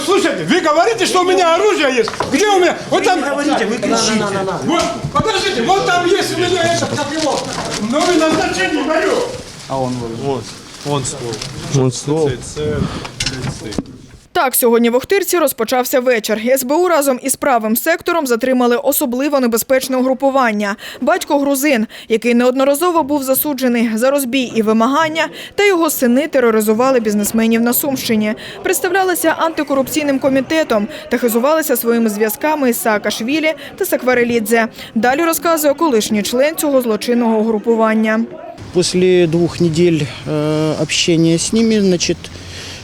Вот слушайте, вы говорите, что у меня оружие есть. Где у меня? Вот там. Говорите, вы кричите. Вот, подождите, вот там есть у меня это, как его, новое назначение мое. Вон ствол. Так, сьогодні в Охтирці розпочався вечір. СБУ разом із правим сектором затримали особливо небезпечне угрупування. Батько грузин, який неодноразово був засуджений за розбій і вимагання, та його сини тероризували бізнесменів на Сумщині. Представлялися антикорупційним комітетом та хизувалися своїми зв'язками із Саакашвілі та Сакварелідзе. Далі розказує колишній член цього злочинного угрупування. После двух недель э, общения с ними,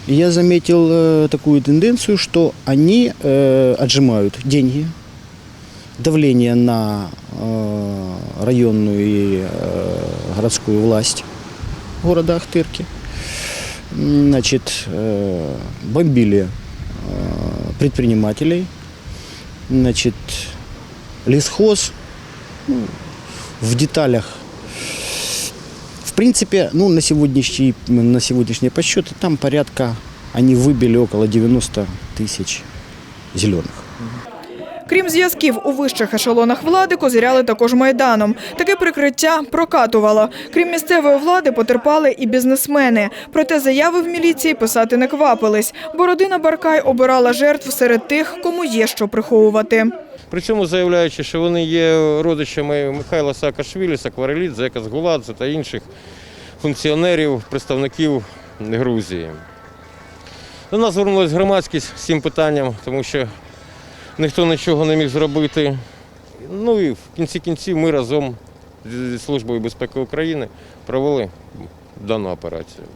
я заметил э, такую тенденцию, что они э, отжимают деньги, давление на э, районную и городскую власть города Ахтырки. Значит, бомбили предпринимателей, значит, лесхоз, ну, в деталях принципе, ну, на сегодняшний, на сегодняшние подсчеты там порядка, они выбили около 90 тысяч зеленых. Крім зв'язків у вищих ешелонах влади, козиряли також майданом. Таке прикриття прокатувало. Крім місцевої влади, потерпали і бізнесмени. Проте заяви в міліції писати не квапились, бо родина Баркай обирала жертв серед тих, кому є що приховувати. При цьому заявляючи, що вони є родичами Михайла Саакашвілі, Сакварелідзе, Екас Гуладзе та інших функціонерів, представників Грузії. До нас звернулася громадськість з цим питанням, тому що ніхто нічого не міг зробити. Ну і в кінці кінців ми разом зі Службою безпеки України провели дану операцію.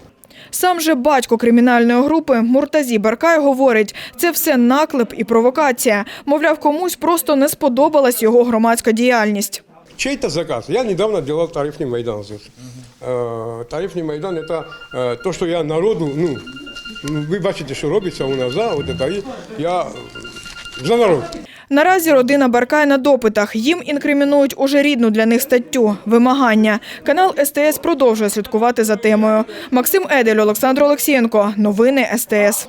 Сам же батько кримінальної групи Муртазі Баркай говорить, це все наклеп і провокація. Мовляв, комусь просто не сподобалась його громадська діяльність. Чей-то заказ. Я недавно делал тарифный Майдан здесь. Э, Тарифный Майдан – это э, то, что я народу, ну, ну, ви бачите, що робиться у нас, да, от это, і я за народ. Наразі родина Баркай на допитах. Їм інкримінують уже рідну для них статтю – вимагання. Канал СТС продовжує слідкувати за темою. Максим Едель, Олександр Олексієнко. Новини СТС.